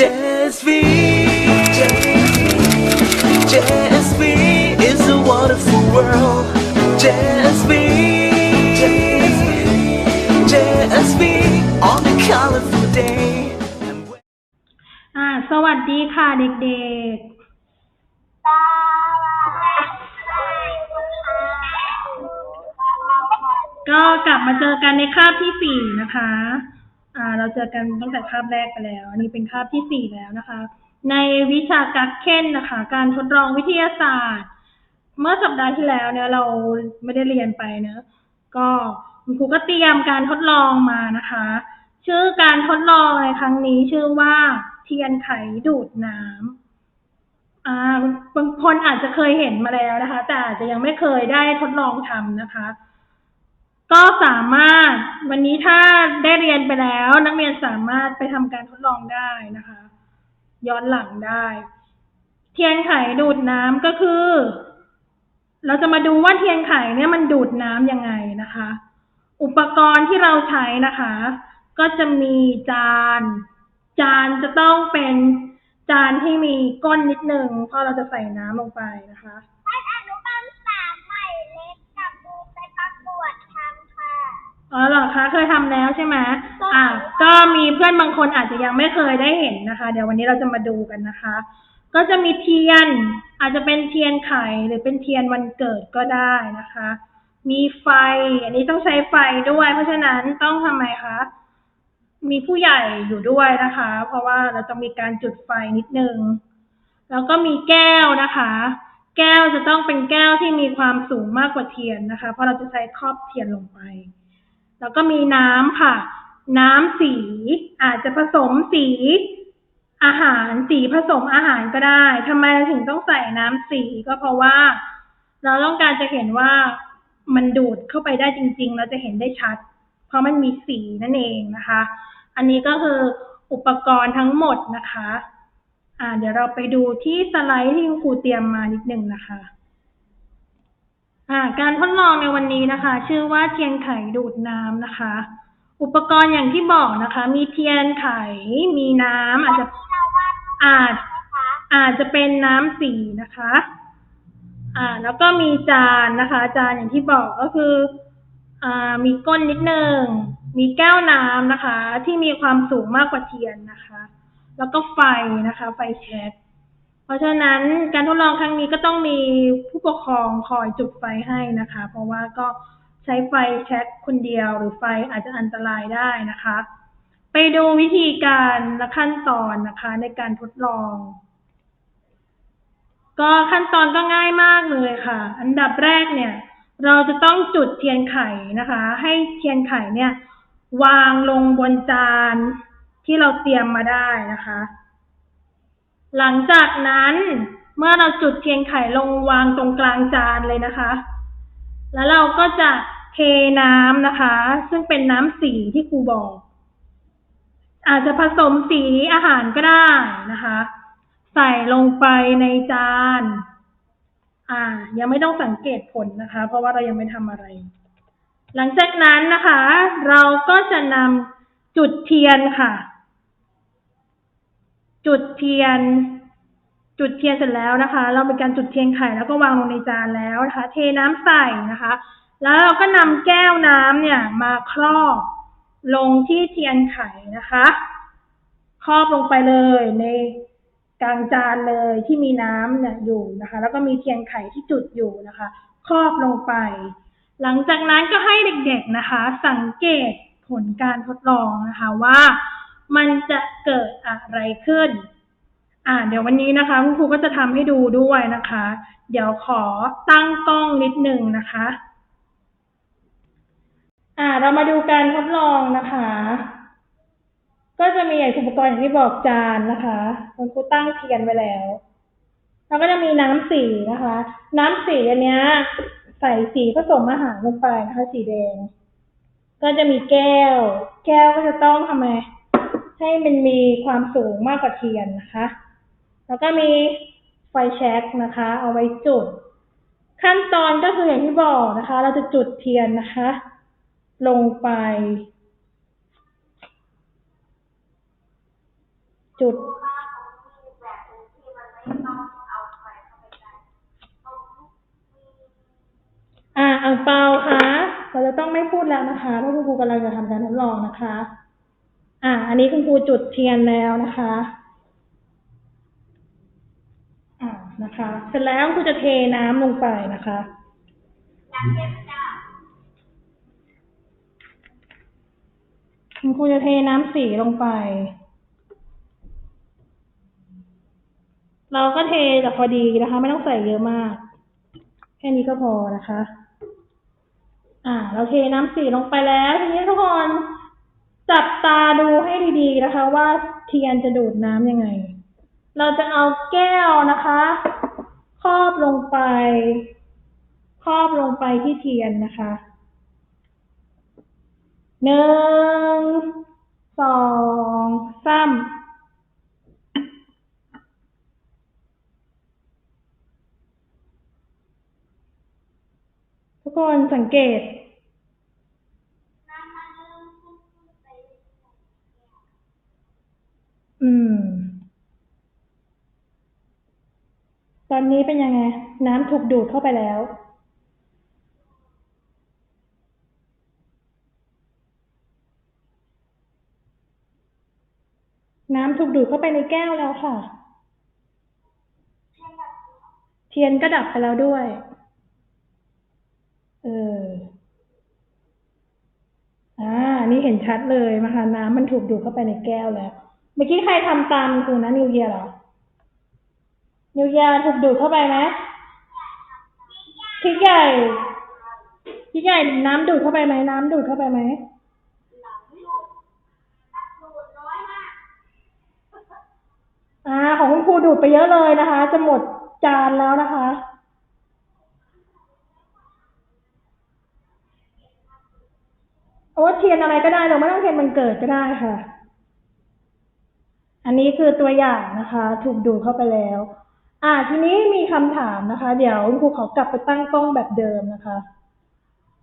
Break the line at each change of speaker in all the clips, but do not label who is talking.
JSV JSV is a wonderful world JSV JSV on a colorful day
อ่าสวัสดีค่ะเด็กๆก็กลับมาเจอกันในคาบที่สี่นะคะ อ่าเราเจอกันตั้งแต่คาบแรกไปแล้ว อันนี้เป็นคาบที่สี่แล้วนะคะ ในวิชากักเค้นนะคะ การทดลองวิทยาศาสตร์ เมื่อสัปดาห์ที่แล้วเนี่ยเราไม่ได้เรียนไปเนอะก็คุณครูก็เตรียมการทดลองมานะคะ ชื่อการทดลองในครั้งนี้ชื่อว่าเทียนไขดูดน้ำอ่าบางคนอาจจะเคยเห็นมาแล้วนะคะ แต่อาจจะยังไม่เคยได้ทดลองทำนะคะ ก็สามารถวันนี้ถ้าได้เรียนไปแล้ว นักเรียนสามารถไปทำการทดลองได้นะคะ ย้อนหลังได้ เทียนไขดูดน้ำก็คือ เราจะมาดูว่าเทียนไขเนี่ยมันดูดน้ำยังไงนะคะ อุปกรณ์ที่เราใช้นะคะ ก็จะมีจาน จานจะต้องเป็นจานที่มีก้นนิดนึงเพราะเราจะใส่น้ำลงไปนะคะ
อ๋
อเหรอคะเคยทำแล้วใช่ไหม
ใช่
อ่าก็มีเพื่อนบางคนอาจจะยังไม่เคยได้เห็นนะคะ เดี๋ยววันนี้เราจะมาดูกันนะคะ ก็จะมีเทียน อาจจะเป็นเทียนไขหรือเป็นเทียนวันเกิดก็ได้นะคะ มีไฟ อันนี้ต้องใช้ไฟด้วย เพราะฉะนั้นต้องทำไมคะ มีผู้ใหญ่อยู่ด้วยนะคะ เพราะว่าเราจะมีการจุดไฟนิดนึง แล้วก็มีแก้วนะคะ แก้วจะต้องเป็นแก้วที่มีความสูงมากกว่าเทียนนะคะ เพราะเราจะใช้ครอบเทียนลงไป แล้วก็มีน้ำค่ะ น้ำสีอาจจะผสมสีอาหารสีผสมอาหารก็ได้ทำไมเราถึงต้องใส่น้ำสีก็เพราะว่า เราต้องการจะเห็นว่ามันดูดเข้าไปได้จริง ๆ เราจะเห็นได้ชัด เพราะมันมีสีนั่นเองนะคะ อันนี้ก็คืออุปกรณ์ทั้งหมดนะคะ อ่า เดี๋ยวเราไปดูที่สไลด์ที่ครูเตรียมมานิดนึงนะคะ อ่าการทดลองในวันนี้นะคะ ชื่อว่าเทียนไขดูดน้ำนะคะ อุปกรณ์อย่างที่บอกนะคะ มีเทียนไขมีน้ำอาจจะอาจอาจจะเป็นน้ำสีนะคะ อ่า แล้วก็มีจานนะคะ จานอย่างที่บอกก็คือ อ่า มีก้นนิดนึง มีแก้วน้ำนะคะ ที่มีความสูงมากกว่าเทียนนะคะ แล้วก็ไฟนะคะ ไฟแช็กเพ ราะฉะนั้นการทดลองครั้งนี้ก็ต้องมีผู้ปกครองคอยจุดไฟให้นะคะ เพราะว่าก็ใช้ไฟแช็กคนเดียวหรือไฟอาจจะอันตรายได้นะคะ ไปดูวิธีการและขั้นตอนนะคะในการทดลอง ก็ขั้นตอนก็ง่ายมากเลยค่ะ อันดับแรกเนี่ย เราจะต้องจุดเทียนไขนะคะ ให้เทียนไขเนี่ย วางลงบนจานที่เราเตรียมมาได้นะคะ หลังจากนั้นเมื่อเราจุดเทียนไขลงวางตรงกลางจานเลยนะคะ แล้วเราก็จะเทน้ำนะคะ ซึ่งเป็นน้ำสีที่ครูบอก อาจจะผสมสีอาหารก็ได้นะคะ ใส่ลงไปในจาน อ่า ยังไม่ต้องสังเกตผลนะคะ เพราะว่าเรายังไม่ทำอะไร หลังจากนั้นนะคะ เราก็จะนำจุดเทียนค่ะ จุดเทียน จุดเทียนเสร็จแล้วนะคะ เราเป็นการจุดเทียนไข่แล้วก็วางลงในจานแล้วนะคะ เทน้ำใส่นะคะ แล้วเราก็นำแก้วน้ำเนี่ยมาครอบลงที่เทียนไขนะคะ ครอบลงไปเลยในกลางจานเลยที่มีน้ำเนี่ยอยู่นะคะ แล้วก็มีเทียนไขที่จุดอยู่นะคะ ครอบลงไป หลังจากนั้นก็ให้เด็กๆนะคะ สังเกตผลการทดลองนะคะว่า มันจะเกิดอะไรขึ้น อ่า เดี๋ยววันนี้นะคะคุณครูก็จะทำให้ดูด้วยนะคะ เดี๋ยวขอตั้งกล้องนิดนึงนะคะ อ่า เรามาดูการทดลองนะคะ ก็จะมีอุปกรณ์อย่างที่บอกจานนะคะคุณครูตั้งเทียนไว้แล้วแล้วก็จะมีน้ำสีนะคะ น้ำสีอันเนี้ยใส่สีผสมอาหารลงไปนะคะ สีแดง ก็จะมีแก้ว แก้วก็จะต้องทำไม ให้มันมีความสูงมากกว่าเทียนนะคะ แล้วก็มีไฟแช็กนะคะ เอาไว้จุด ขั้นตอนก็คืออย่างที่บอกนะคะ เราจะจุดเทียนนะคะ ลงไป จุดอ่าอ่างเปาคะเราจะต้องไม่พูดแล้วนะคะเพราะคุณครูกำลังจะทำการทดลองนะคะ อ่า อันนี้คุณครูจุดเทียนแล้วนะคะอ่านะคะ เสร็จแล้วคุณครูจะเทน้ำลงไปนะคะคุณครูจะเทน้ำสีลงไป เราก็เทแต่พอดีนะคะ ไม่ต้องใส่เยอะมาก แค่นี้ก็พอนะคะ อ่า เราเทน้ำสีลงไปแล้วทีนี้ทุกคน จับตาดูให้ดีๆนะคะ ว่าเทียนจะดูดน้ำยังไง เราจะเอาแก้วนะคะ ครอบลงไป ครอบลงไปที่เทียนนะคะหนึ่งสองสามทุกคนสังเกต อืม ตอนนี้เป็นยังไง น้ำถูกดูดเข้าไปแล้ว น้ำถูกดูดเข้าไปในแก้วแล้วค่ะ เทียนก็ดับไปแล้วด้วย เออ อ่า นี่เห็นชัดเลยนะคะน้ำมันถูกดูดเข้าไปในแก้วแล้ว เมื่อกี้ใครทำตามครูนะนิวเยียเหรอ นิวเยียถูกดูดเข้าไปไหมพริกใหญ่พริกใหญ่น้ำดูดเข้าไปไหมน้ำดูดเข้าไปไหมอ่า ของคุณครูดูดไปเยอะเลยนะคะ จะหมดจานแล้วนะคะโอ้เทียนอะไรก็ได้เราไม่ต้องเทียนมันเกิดก็ได้ค่ะ อันนี้คือตัวอย่างนะคะ ถูกดูดเข้าไปแล้ว อ่าทีนี้มีคำถามนะคะ เดี๋ยวครูขอกลับไปตั้งกล้องแบบเดิมนะคะ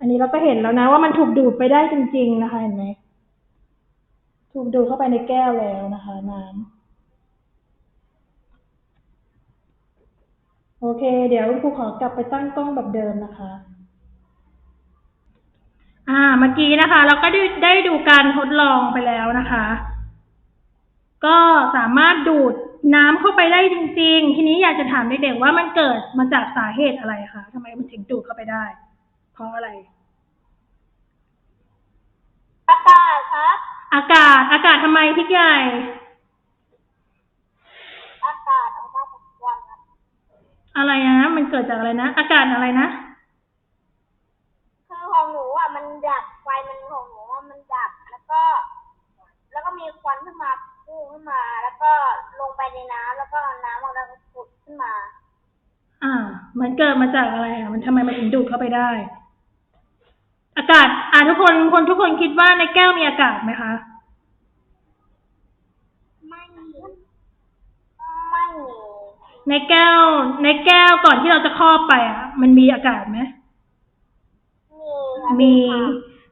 อันนี้เราก็เห็นแล้วนะว่ามันถูกดูดไปได้จริง ๆ นะคะเห็นไหมถูกดูดเข้าไปในแก้วแล้วนะคะ น้ำโอเค เดี๋ยวครูขอกลับไปตั้งกล้องแบบเดิมนะคะอ่าเมื่อกี้นะคะ เราก็ได้ได้ดูการทดลองไปแล้วนะคะ ก็สามารถดูดน้ำเข้าไปได้จริง ๆ ทีนี้อยากจะถามเด็กๆว่ามันเกิดมาจากสาเหตุอะไรคะทำไมมันถึงดูดเข้าไปได้ เพราะอะไร
อากาศครับ
อากาศ อากาศทำไมพี่ใหญ่
อากาศออกมาจากควันครับ
อะไรนะ มันเกิดจากอะไรนะ อากาศอะไรนะ
คือของหนูอะมันดับไฟมันของหนูอะมันดับ แล้วก็ แล้วก็มีควันขึ้นมาพุ่งขึ้นมา แล้วก็ลงไปในน้ำแล้วก็น้ำมันก็ผุดขึ้นมา
อ่า มันเกิดมาจากอะไรอะ มันทำไมมันถึงดูดเข้าไปได้ อากาศ อ่าทุกคนคนทุกคนคิดว่าในแก้วมีอากาศไหมคะ
ไม่มีไม่มี
ในแก้ว ในแก้วก่อนที่เราจะครอบไปอะ มันมีอากาศไหม
มีครับ
มี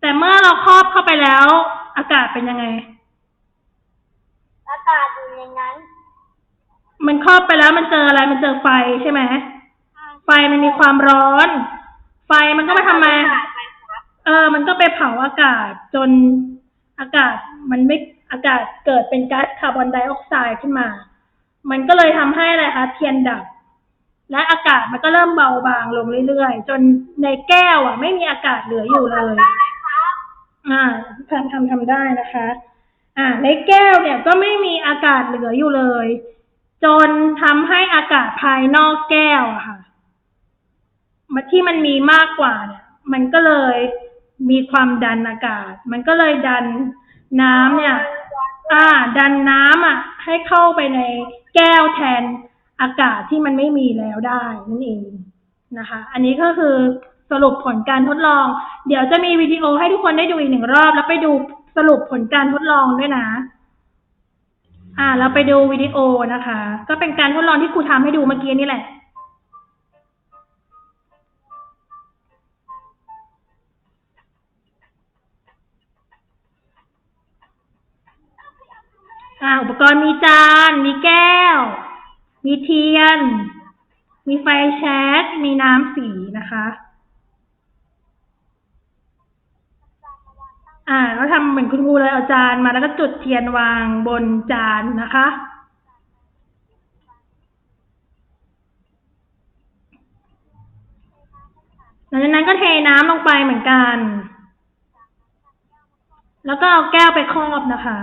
แต่เมื่อเราครอบเข้าไปแล้ว อากาศเป็นยังไง
อากาศอยู่ในนั้น
มันครอบไปแล้วมันเจออะไร มันเจอไฟใช่ไหม ไฟมันมีความร้อน ไฟมันก็มาทำไมเออ มันก็ไปเผาอากาศจนอากาศมันไม่อากาศเกิดเป็นก๊าซคาร์บอนไดออกไซด์ขึ้นมา มันก็เลยทำให้อะไรคะเทียนดับ และอากาศมันก็เริ่มเบาบางลงเรื่อยๆ จนในแก้วอะ ไม่มีอากาศเหลืออยู่เลย
ได้ครับ
อ่าทำทำทำได้นะคะ อ่า ในแก้วเนี่ยก็ไม่มีอากาศเหลืออยู่เลย จนทำให้อากาศภายนอกแก้วอะค่ะ มาที่มันมีมากกว่าเนี่ย มันก็เลยมีความดันอากาศ มันก็เลยดันน้ำเนี่ย อ่า ดันน้ำอะ ให้เข้าไปในแก้วแทนอากาศที่มันไม่มีแล้วได้นั่นเองนะคะ อันนี้ก็คือสรุปผลการทดลอง เดี๋ยวจะมีวิดีโอให้ทุกคนได้ดูอีกหนึ่งรอบ แล้วไปดูสรุปผลการทดลองด้วยนะ อ่า เราไปดูวิดีโอนะคะ ก็เป็นการทดลองที่ครูทำให้ดูเมื่อกี้นี่แหละ อ,อุปกรณ์มีจาน มีแก้ว มีเทียน มีไฟแช็กมีน้ำสีนะคะ อ่าเราทำเหมือนคุณครูเลยเอาจานมาแล้วก็จุดเทียนวางบนจานนะคะหลังจากนั้นก็เทน้ำลงไปเหมือนกัน แล้วก็เอาแก้วไปครอบนะคะ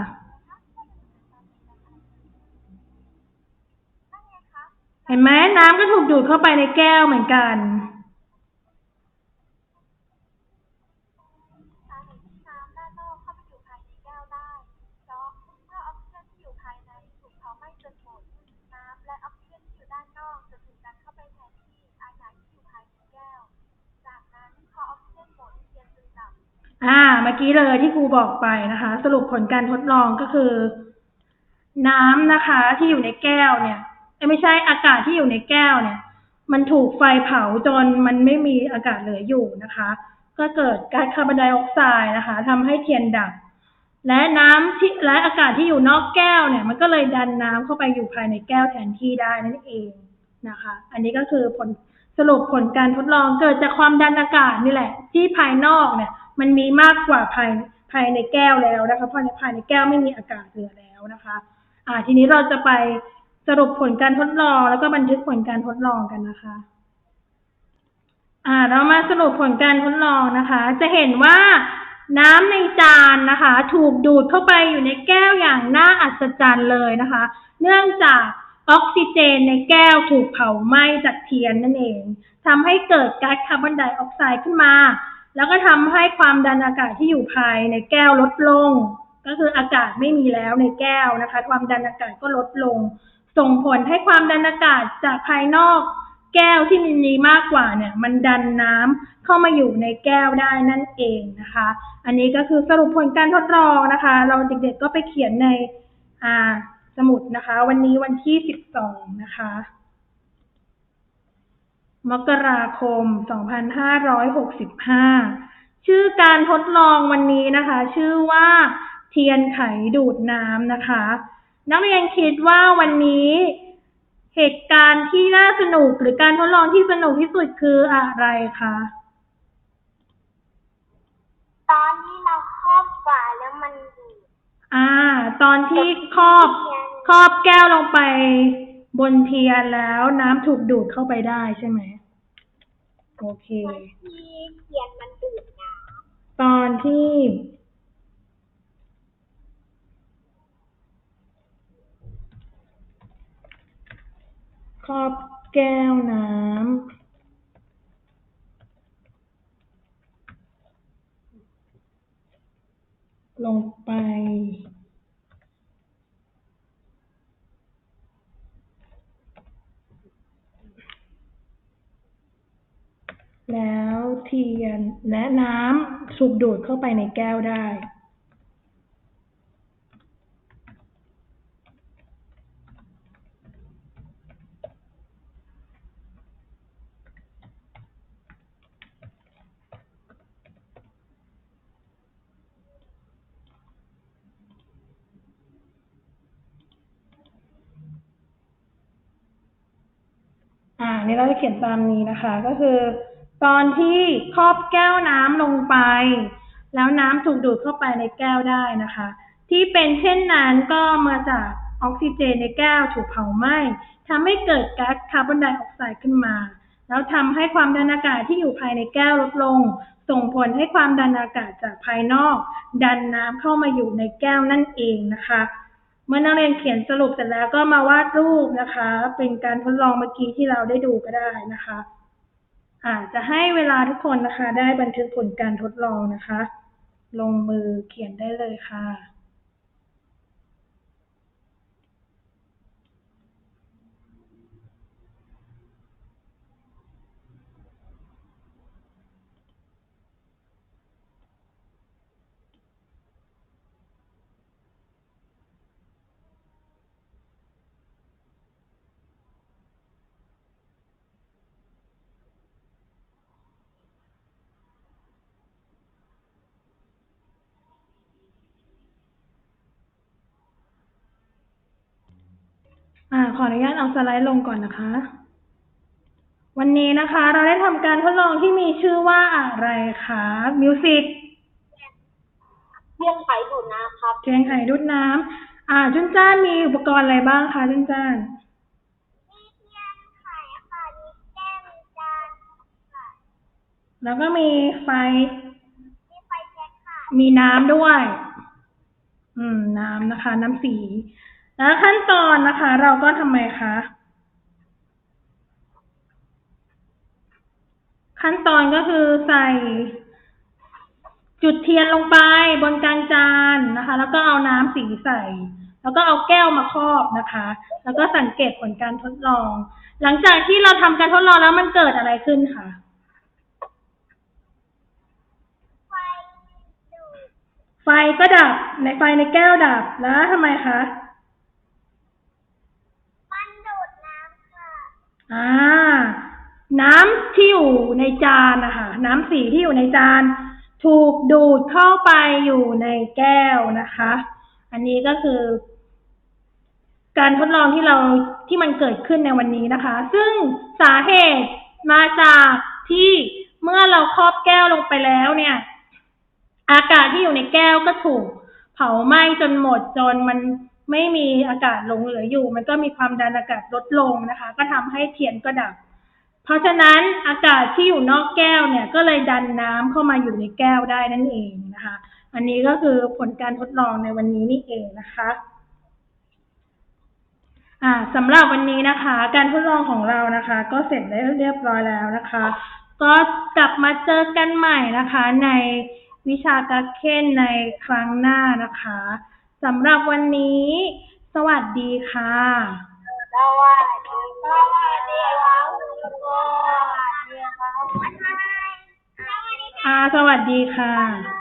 ห็นไหมน้ำก็ถูกดูดเข้าไปในแก้วเหมือนกัน
สาเหตุที่น้ำด้านนอกเข้าไปอยู่ภายในแก้วได้เพราะเมื่อออกซิเจนที่อยู่ภายในถูกเผาไหม้จนหมดน้ำและออกซิเจนที่อยู่ด้านนอกจะถูกดันเข้าไปแทนที่อากาศที่อยู่ภายในแก้วจากนั้นพอออกซิเจนหมดเทียนจึงดับ
อ่า เมื่อกี้เลยที่ครูบอกไปนะคะ สรุปผลการทดลองก็คือ น้ำนะคะที่อยู่ในแก้วเนี่ยเอ้ย ไม่ใช่อากาศที่อยู่ในแก้วเนี่ย มันถูกไฟเผาจนมันไม่มีอากาศเหลืออยู่นะคะ ก็เกิดก๊าซคาร์บอนไดออกไซด์นะคะทำให้เทียนดับ และน้ำที่และอากาศที่อยู่นอกแก้วเนี่ย มันก็เลยดันน้ำเข้าไปอยู่ภายในแก้วแทนที่ได้นั่นเองนะคะ อันนี้ก็คือผลสรุปผลการทดลองเกิดจากความดันอากาศนี่แหละ ที่ภายนอกเนี่ย มันมีมากกว่าภายภายในแก้วแล้วนะคะเพราะในภายในแก้วไม่มีอากาศเหลือแล้วนะคะ อ่า ทีนี้เราจะไป สรุปผลการทดลองแล้วก็บันทึกผลการทดลองกันนะคะ อ่า เรามาสรุปผลการทดลองนะคะ จะเห็นว่าน้ำในจานนะคะ ถูกดูดเข้าไปอยู่ในแก้วอย่างน่าอัศจรรย์เลยนะคะ เนื่องจากออกซิเจนในแก้วถูกเผาไหม้จากเทียนนั่นเองทำให้เกิดก๊าซคาร์บอนไดออกไซด์ขึ้นมา แล้วก็ทำให้ความดันอากาศที่อยู่ภายในแก้วลดลง ก็คืออากาศไม่มีแล้วในแก้วนะคะ ความดันอากาศก็ลดลง ส่งผลให้ความดันอากาศจากภายนอก แก้วที่มีมากกว่าเนี่ย มันดันน้ำเข้ามาอยู่ในแก้วได้นั่นเองนะคะ อันนี้ก็คือสรุปผลการทดลองนะคะ เราเด็กๆก็ไปเขียนในอ่าสมุดนะคะ วันนี้วันที่สิบสองนะคะ มกราคม 2565 ชื่อการทดลองวันนี้นะคะ ชื่อว่าเทียนไขดูดน้ำนะคะ นักเรียนคิดว่าวันนี้เหตุการณ์ที่น่าสนุกหรือการทดลองที่สนุกที่สุดคืออะไรคะ
ตอนที่เราครอบฝาแล้วมันดูด
อ่า ตอนที่ครอบ
เทียน
ครอบแก้วลงไปบนเทียนแล้วน้ำถูกดูดเข้าไปได้ใช่ไหมโอเค
ที่เทียนมันดูดน้
ตอนที่ ครอบแก้วน้ำลงไป แล้วเทียนและน้ำถูกดูดเข้าไปในแก้วได้ อ่า นี่เราจะเขียนตามนี้นะคะ ก็คือ ตอนที่ครอบแก้วน้ำลงไป แล้วน้ำถูกดูดเข้าไปในแก้วได้นะคะ ที่เป็นเช่นนั้นก็มาจากออกซิเจนในแก้วถูกเผาไหม้ทำให้เกิดก๊าซคาร์บอนไดออกไซด์ขึ้นมา แล้วทำให้ความดันอากาศที่อยู่ภายในแก้วลดลง ส่งผลให้ความดันอากาศจากภายนอก ดันน้ำเข้ามาอยู่ในแก้วนั่นเองนะคะ เมื่อนักเรียนเขียนสรุปเสร็จแล้วก็มาวาดรูปนะคะ เป็นการทดลองเมื่อกี้ที่เราได้ดูก็ได้นะคะอาจจะให้เวลาทุกคนนะคะ ได้บันทึกผลการทดลองนะคะ ลงมือเขียนได้เลยค่ะ อ่าขออนุญาตเอาสไลด์ลงก่อนนะคะ วันนี้นะคะเราได้ทำการทดลองที่มีชื่อว่าอะไรคะมิวสิก
เครื่องไขดูดน้ำครับ
เทียนไขดูดน้ำอ่าจุนจ้านมีอุปกรณ์อะไรบ้างคะจุนจ้าน
มีเทียนไขค่ะมีแก้วมีจานค่ะ
แล้วก็มีไฟ
มีไฟแช็กค่ะ
มีน้ำด้วย อืมน้ำนะคะ น้ำสี แล้วขั้นตอนนะคะ เราก็ทำไมคะขั้นตอนก็คือใส่ จุดเทียนลงไปบนกลางจานนะคะ แล้วก็เอาน้ำสีใส่ แล้วก็เอาแก้วมาครอบนะคะ แล้วก็สังเกตผลการทดลอง หลังจากที่เราทำการทดลองแล้วมันเกิดอะไรขึ้นคะ
ไฟ
ไฟก็ดับในไฟในแก้วดับแล้วทำไมคะ
มันดูดน้ำค่ะ
อ่า น้ำที่อยู่ในจานนะคะน้ำสีที่อยู่ในจาน ถูกดูดเข้าไปอยู่ในแก้วนะคะ อันนี้ก็คือ การทดลองที่เราที่มันเกิดขึ้นในวันนี้นะคะ ซึ่งสาเหตุมาจากที่เมื่อเราครอบแก้วลงไปแล้วเนี่ย อากาศที่อยู่ในแก้วก็ถูก เผาไหม้จนหมดจนมัน ไม่มีอากาศหลงเหลืออยู่ มันก็มีความดันอากาศลดลงนะคะ ก็ทำให้เทียนก็ดับ เพราะฉะนั้นอากาศที่อยู่นอกแก้วเนี่ยก็เลยดันน้ำเข้ามาอยู่ในแก้วได้นั่นเองนะคะ อันนี้ก็คือผลการทดลองในวันนี้นี่เองนะคะสำหรับวันนี้นะคะ การทดลองของเรานะคะ ก็เสร็จได้เรียบร้อยแล้วนะคะ ก็กลับมาเจอกันใหม่นะคะ ในวิชาการเค้นในครั้งหน้านะคะ สำหรับวันนี้ สวัสดีค่ะ
สวัสดีสวัสดีครับสวัสดีครับ
อ่า สวัสดีค่ะ